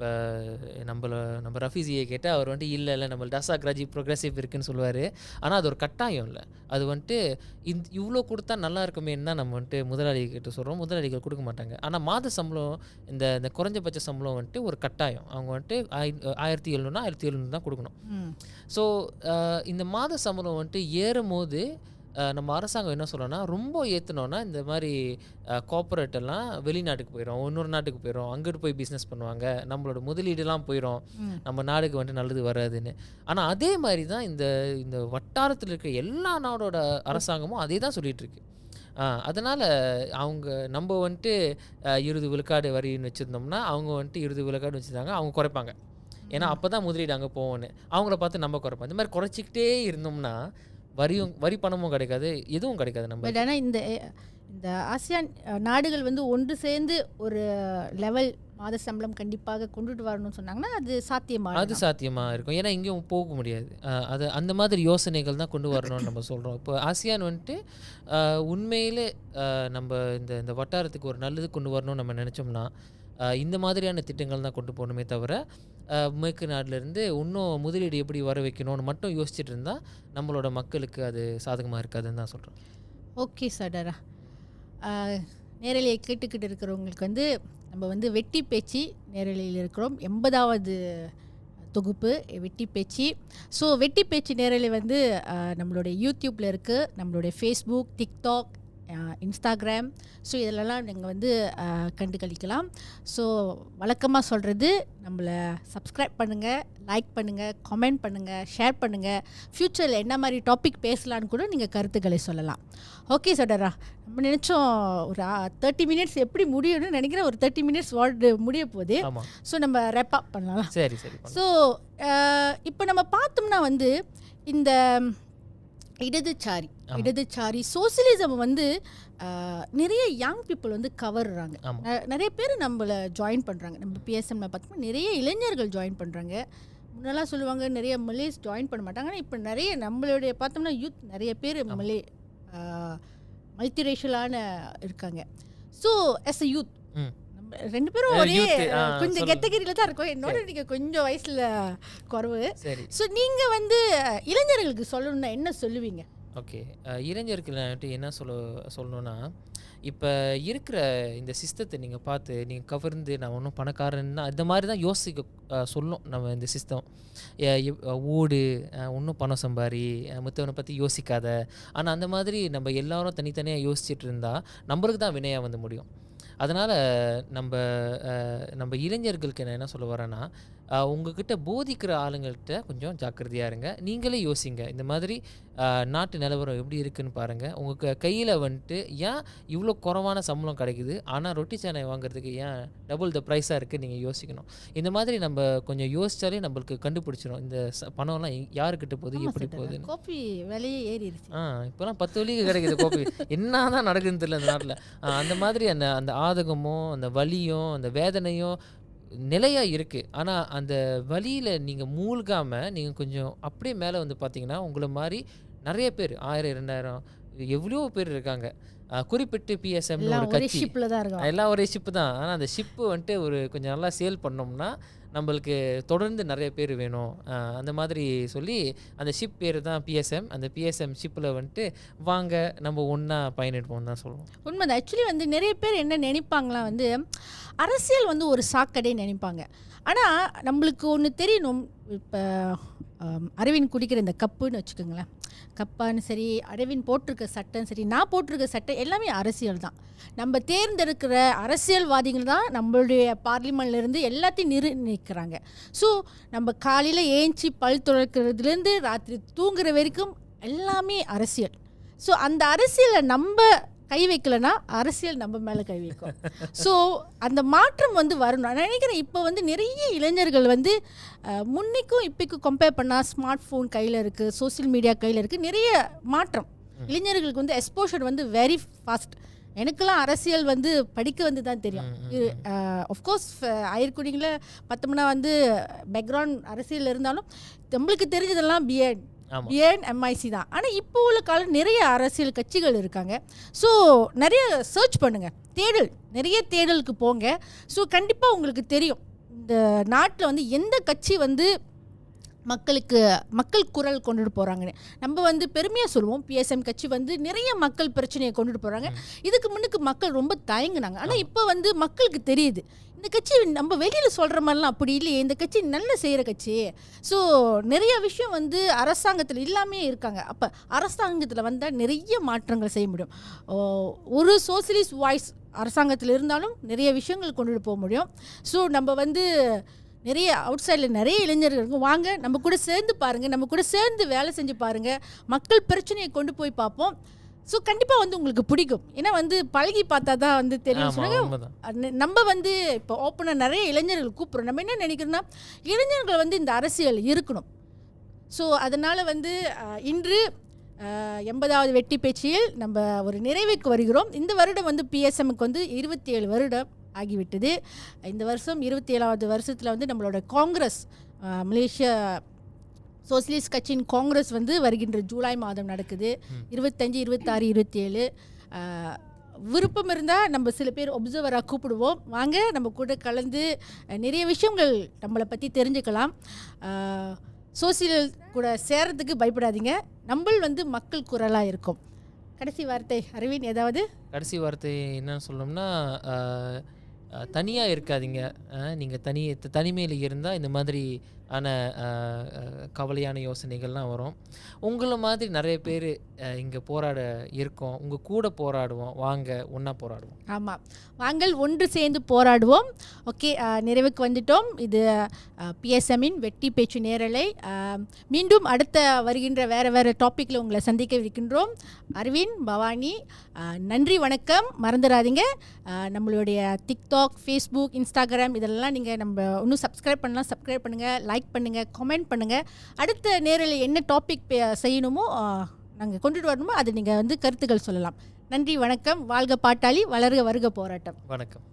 B: இப்போ நம்மள நம்ம ரஃபீஸியை கேட்டால் அவர் வந்துட்டு இல்லை இல்லை நம்ம டசா கிராஜி ப்ரோக்ரெசிவ் இருக்குன்னு சொல்லுவார். ஆனால் அது ஒரு கட்டாயம் இல்லை. அது வந்துட்டு இந்த இவ்வளோ கொடுத்தா நல்லா இருக்குமேன்னு தான் நம்ம வந்துட்டு முதலாளி கிட்ட சொல்கிறோம் முதலாளிகள் கொடுக்க மாட்டாங்க. ஆனால் மாத சம்பளம் இந்த இந்த குறைஞ்சபட்ச சம்பளம் வந்துட்டு ஒரு கட்டாயம். அவங்க வந்துட்டு ஆய் ஆயிரத்தி எழுநூறுனா ஆயிரத்தி எழுநூறு தான் கொடுக்கணும். ஸோ இந்த மாத சம்பளம் வந்துட்டு ஏறும் போது நம்ம அரசாங்கம் என்ன சொல்கிறோன்னா ரொம்ப ஏற்றுனோன்னா இந்த மாதிரி கார்ப்பரேட் எல்லாம் வெளிநாட்டுக்கு போயிடும் இன்னொரு நாட்டுக்கு போயிடும் அங்கிட்டு போய் பிஸ்னஸ் பண்ணுவாங்க. நம்மளோட முதலீடுலாம் போயிடும். நம்ம நாடுக்கு வந்துட்டு நல்லது வராதுன்னு. ஆனால் அதே மாதிரி தான் இந்த இந்த வட்டாரத்தில் இருக்க எல்லா நாடோட அரசாங்கமும் அதே தான் சொல்லிட்டு இருக்கு. அதனால் அவங்க நம்ம வந்துட்டு இருபது விழுக்காடு வரின்னு வச்சுருந்தோம்னா அவங்க வந்துட்டு இருபது விழுக்காடு வச்சுருந்தாங்க. அவங்க குறைப்பாங்க. ஏன்னா அப்போ தான் முதலீடு அங்கே போவோன்னு அவங்கள பார்த்து நம்ம குறைப்போம். இந்த மாதிரி குறைச்சிக்கிட்டே இருந்தோம்னா வரியும் வரி பணமும் கிடைக்காது எதுவும் கிடைக்காது நம்ம
A: பட் ஆனால் இந்த இந்த ஆசியான் நாடுகள் வந்து ஒன்று சேர்ந்து ஒரு லெவல் மாத சம்பளம் கண்டிப்பாக கொண்டுட்டு வரணும்னு சொன்னாங்கன்னா அது சாத்தியமாக
B: அது சாத்தியமாக இருக்கும். ஏன்னா எங்கேயும் போக முடியாது. அது அந்த மாதிரி யோசனைகள் தான் கொண்டு வரணும்னு நம்ம சொல்கிறோம் இப்போ ஆசியான் வந்துட்டு உண்மையிலே நம்ம இந்த இந்த வட்டாரத்துக்கு ஒரு நல்லது கொண்டு வரணும்னு நம்ம நினச்சோம்னா இந்த மாதிரியான திட்டங்கள் தான் கொண்டு போகணுமே தவிர மேற்கு நாட்டிலேருந்து இன்னும் முதலீடு எப்படி வர வைக்கணும்னு மட்டும் யோசிச்சுட்டு இருந்தால் நம்மளோட மக்களுக்கு அது சாதகமாக இருக்காதுன்னு தான் சொல்கிறோம்
A: ஓகே சடரா. நேரலையை கேட்டுக்கிட்டு இருக்கிறவங்களுக்கு வந்து நம்ம வந்து வெட்டி பேச்சு நேரலையில் இருக்கிறோம். எண்பதாவது தொகுப்பு வெட்டி பேச்சு. ஸோ வெட்டி பேச்சு நேரலை வந்து நம்மளுடைய யூடியூப்பில் இருக்குது நம்மளுடைய ஃபேஸ்புக் டிக்டாக் இன்ஸ்டாகிராம் ஸோ இதிலெல்லாம் நீங்கள் வந்து ஆஹ், கண்டு கழிக்கலாம் ஸோ வழக்கமாக சொல்கிறது நம்மளை சப்ஸ்கிரைப் பண்ணுங்கள் லைக் பண்ணுங்கள் கமெண்ட் பண்ணுங்கள் ஷேர் பண்ணுங்கள் ஃப்யூச்சரில் என்ன மாதிரி டாபிக் பேசலான்னு கூட நீங்கள் கருத்துக்களை சொல்லலாம். ஓகே சடரா. நம்ம நினச்சோம் ஒரு தேர்ட்டி மினிட்ஸ் எப்படி முடியும்னு நினைக்கிறேன் ஒரு தேர்ட்டி மினிட்ஸ் வார்டு முடிய போகுது. ஸோ நம்ம ரெப் அப் பண்ணலாம்.
B: சரி சரி.
A: ஸோ இப்போ நம்ம பார்த்தோம்னா வந்து இந்த இடதுசாரி
B: ஆமா.
A: இடதுசாரி சோசியலிசம் வந்து நிறைய யங் பீப்புள் வந்து கவர்றாங்க. நிறைய பேர் நம்மளை ஜாயின் பண்ணுறாங்க நம்ம பிஎஸ்எம்ல பார்த்தோம்னா நிறைய இளைஞர்கள் ஜாயின் பண்ணுறாங்க முன்னெல்லாம் சொல்லுவாங்க நிறைய மலேஸ் ஜாயின் பண்ண மாட்டாங்க. இப்போ நிறைய நம்மளுடைய பார்த்தோம்னா யூத் நிறைய பேர் மலே மல்டிரேஷியலான இருக்காங்க. ஸோ எஸ் அ யூத் ரெண்டு பேரும் ஒரே கொஞ்சம். கெட்டகிரியில தான் இருக்கோம். என்னோட நீங்க கொஞ்சம் வயசுல குறவு. ஸோ நீங்க வந்து இளைஞர்களுக்கு சொல்லணும்னா என்ன சொல்லுவீங்க?
B: ஓகே இளைஞருக்கு வந்துட்டு என்ன சொல்ல சொல்லணும்னா இப்போ இருக்கிற இந்த சிஸ்டத்தை நீங்கள் பார்த்து நீங்கள் கவர்ந்து நான் ஒன்றும் பணக்காரன்னா இந்த மாதிரி தான் யோசிக்க சொல்லும் நம்ம இந்த சிஸ்டம். ஓடு ஒன்றும் பணம் சம்பாரி மற்றவனை பற்றி யோசிக்காத. ஆனால் அந்த மாதிரி நம்ம எல்லாரும் தனித்தனியாக யோசிச்சுட்டு இருந்தால் நம்மளுக்கு தான் வினையாக வந்து முடியும். அதனால் நம்ம நம்ம இளைஞர்களுக்கு நான் என்ன சொல்ல வரேன்னா உங்ககிட்ட போதிக்கிற ஆளுங்கள்கிட்ட கொஞ்சம் ஜாக்கிரதையாக இருங்க. நீங்களே யோசிங்க. இந்த மாதிரி நாட்டு நிலவரம் எப்படி இருக்குன்னு பாருங்கள் உங்கள் கையில் வந்துட்டு ஏன் இவ்வளோ குறைவான சம்பளம் கிடைக்குது? ஆனால் ரொட்டி சேனை வாங்குறதுக்கு ஏன் டபுள் த ப்ரைஸாக இருக்குது நீங்கள் யோசிக்கணும். இந்த மாதிரி நம்ம கொஞ்சம் யோசிச்சாலே நம்மளுக்கு கண்டுபிடிச்சிடும் இந்த பணம்லாம் யாருக்கிட்ட போகுது? எப்படி போகுதுன்னு.
A: காஃபி விலையே ஏறிடுச்சு.
B: ஆ இப்போலாம் பத்து வலிக்கு கிடைக்குது கோப்பி என்ன தான் நடக்குதுன்னு தெரியல இந்த நாட்டில். அந்த மாதிரி அந்த அந்த ஆதகமும் அந்த வலியும் அந்த வேதனையும் நிலையாக இருக்குது ஆனால் அந்த வலியில் நீங்கள் மூழ்காமல் நீங்கள் கொஞ்சம் அப்படியே மேலே வந்து பார்த்தீங்கன்னா உங்களை மாதிரி நிறைய பேர் ஆயிரம் ரெண்டாயிரம் எவ்வளோ பேர் இருக்காங்க. குறிப்பிட்டு பிஎஸ்எம்னு
A: எல்லாம்
B: ஒரு கட்சி.
A: ஷிப்ல தான் இருக்கோம்
B: எல்லாம் ஒரே ஷிப்பு தான். ஆனால் அந்த ஷிப்பு வந்துட்டு ஒரு கொஞ்சம் நல்லா சேல் பண்ணோம்னா நம்மளுக்கு தொடர்ந்து நிறைய பேர் வேணும். அந்த மாதிரி சொல்லி அந்த ஷிப் பேர் தான் பிஎஸ்எம் அந்த பிஎஸ்எம் ஷிப்பில் வந்துட்டு வாங்க நம்ம ஒன்றா பயணிடுவோம் தான் சொல்லுவோம்.
A: உண்மைதான். ஆக்சுவலி வந்து நிறைய பேர் என்ன நினைப்பாங்களா வந்து அரசியல் வந்து ஒரு சாக்கடை நினைப்பாங்க. ஆனால் நம்மளுக்கு ஒன்று தெரியணும். இப்போ அரவிந்த் குடிக்கிற இந்த கப்புன்னு வச்சுக்கோங்களேன். கப்பான்னு சரி அரவிந்த் போட்டிருக்க சட்டம் சரி நான் போட்டிருக்க சட்டம் எல்லாமே அரசியல் தான். நம்ம தேர்ந்தெடுக்கிற அரசியல்வாதிகள் தான் நம்மளுடைய பார்லிமெண்ட்லேருந்து எல்லாத்தையும் நிர்ணயிக்கிறாங்க ஸோ நம்ம காலையில் ஏஞ்சி பல் துறக்கிறதுலேருந்து ராத்திரி தூங்குற வரைக்கும் எல்லாமே அரசியல். ஸோ அந்த அரசியலை நம்ம கை வைக்கலனா அரசியல் நம்ம மேலே கை வைக்கும். ஸோ அந்த மாற்றம் வந்து வரணும். நான் நினைக்கிறேன் இப்போ வந்து நிறைய இளைஞர்கள் வந்து முன்னைக்கும் இப்போக்கும் கம்பேர் பண்ணால் ஸ்மார்ட் ஃபோன் கையில் இருக்குது சோஷியல் மீடியா கையில் இருக்குது நிறைய மாற்றம். இளைஞர்களுக்கு வந்து எக்ஸ்போஷர் வந்து வெரி ஃபாஸ்ட் எனக்கெல்லாம் அரசியல் வந்து படிக்க வந்து தான் தெரியும் ஆஃப்கோர்ஸ் ஆயிரக்குடிங்கள பத்தோம்னா வந்து பேக்ரவுண்ட் அரசியல் இருந்தாலும் நம்மளுக்கு தெரிஞ்சதெல்லாம் பிஎட் பிஎன் எம்ஐசி தான்? ஆனால் இப்போ உள்ள காலம் நிறைய அரசியல் கட்சிகள் இருக்காங்க. ஸோ நிறைய சர்ச் பண்ணுங்க. தேடல். நிறைய தேடலுக்கு போங்க. ஸோ கண்டிப்பாக உங்களுக்கு தெரியும். இந்த நாட்டில் வந்து எந்த கட்சி வந்து மக்களுக்கு மக்கள் குரல் கொண்டுட்டு போகிறாங்கன்னு நம்ம வந்து பெருமையாக சொல்லுவோம். பிஎஸ்எம் கட்சி வந்து நிறைய மக்கள் பிரச்சனையை கொண்டுட்டு போகிறாங்க இதுக்கு முன்னுக்கு மக்கள் ரொம்ப தயங்குனாங்க. ஆனால் இப்போ வந்து மக்களுக்கு தெரியுது. இந்த கட்சி நம்ம வெளியில் சொல்கிற மாதிரிலாம் அப்படி இல்லையே. இந்த கட்சி நல்ல செய்கிற கட்சி. ஸோ நிறைய விஷயம் வந்து அரசாங்கத்தில் இல்லாமே இருக்காங்க. அப்போ அரசாங்கத்தில் வந்தால் நிறைய மாற்றங்கள் செய்ய முடியும். ஓ, ஒரு சோசியலிஸ்ட் வாய்ஸ் அரசாங்கத்தில் இருந்தாலும் நிறைய விஷயங்கள் கொண்டுட்டு போக முடியும். ஸோ நம்ம வந்து நிறைய அவுட் சைடில் நிறைய இளைஞர்கள் இருக்கும் வாங்க நம்ம கூட சேர்ந்து பாருங்கள் நம்ம கூட சேர்ந்து வேலை செஞ்சு பாருங்கள் மக்கள் பிரச்சனையை கொண்டு போய் பார்ப்போம். ஸோ கண்டிப்பாக வந்து உங்களுக்கு பிடிக்கும். ஏன்னா வந்து பழகி பார்த்தா தான் வந்து தெரியும். சொன்னாங்க நம்ம வந்து இப்போ ஓப்பனாக நிறைய இளைஞர்கள் கூப்பிட்றோம். நம்ம என்ன நினைக்கிறோம்னா இளைஞர்கள் வந்து இந்த அரசியல் இருக்கணும். ஸோ அதனால் வந்து இன்று எண்பதாவது வெட்டி பேச்சியில் நம்ம ஒரு நிறைவுக்கு வருகிறோம். இந்த வருடம் வந்து பிஎஸ்எம்க்கு வந்து இருபத்தி ஏழு வருடம் ஆகிவிட்டது. இந்த வருஷம் இருபத்தி ஏழாவது வருஷத்தில் வந்து நம்மளோட காங்கிரஸ் மலேசியா சோசியலிஸ்ட் கட்சியின் காங்கிரஸ் வந்து வருகின்ற ஜூலை மாதம் நடக்குது. இருபத்தஞ்சு இருபத்தாறு இருபத்தி ஏழு விருப்பம் இருந்தால் நம்ம சில பேர் ஒப்சர்வராக கூப்பிடுவோம். வாங்க நம்ம கூட கலந்து நிறைய விஷயங்கள் நம்மளை பற்றி தெரிஞ்சுக்கலாம். சோசியல் கூட சேரத்துக்கு பயப்படாதீங்க. நம்ம வந்து மக்கள் குரலாக இருக்கும். கடைசி வார்த்தை அரவிந்த் ஏதாவது?
B: கடைசி வார்த்தை என்னன்னு சொல்லணும்னா தனியாக இருக்காதீங்க. நீங்கள் தனி தனிமையில் இருந்தால் இந்த மாதிரி ஆன கவலையான யோசனைகள்லாம் வரும். உங்களை மாதிரி நிறைய பேர் இங்கே போராட இருக்கோம். உங்கள் கூட போராடுவோம். வாங்க ஒன்றா போராடுவோம்.
A: ஆமாம் வாங்கள் ஒன்று சேர்ந்து போராடுவோம். ஓகே நிறைவுக்கு வந்துட்டோம். இது பிஎஸ்எம்மின் வெட்டி பேச்சு நேரலை. மீண்டும் அடுத்த வருகின்ற வேறு வேறு டாப்பிக்கில் உங்களை சந்திக்க இருக்கின்றோம். அரவிந்த் பவானி நன்றி வணக்கம். மறந்துடாதீங்க. நம்மளுடைய திக்தோ டிக்டாக் ஃபேஸ்புக் இன்ஸ்டாகிராம் இதெல்லாம் நீங்கள் நம்ம இன்னும் சப்ஸ்கிரைப் பண்ணலாம். சப்ஸ்கிரைப் பண்ணுங்கள் லைக் பண்ணுங்கள் கமெண்ட் பண்ணுங்கள் அடுத்த நேரில் என்ன டாபிக் செய்யணுமோ நாங்கள் கொண்டுட்டு வரணுமோ அதை நீங்கள் வந்து கருத்துக்கள் சொல்லலாம். நன்றி வணக்கம். வாழ்க பாட்டாளி வளர்க வருக போராட்டம்.
B: வணக்கம்.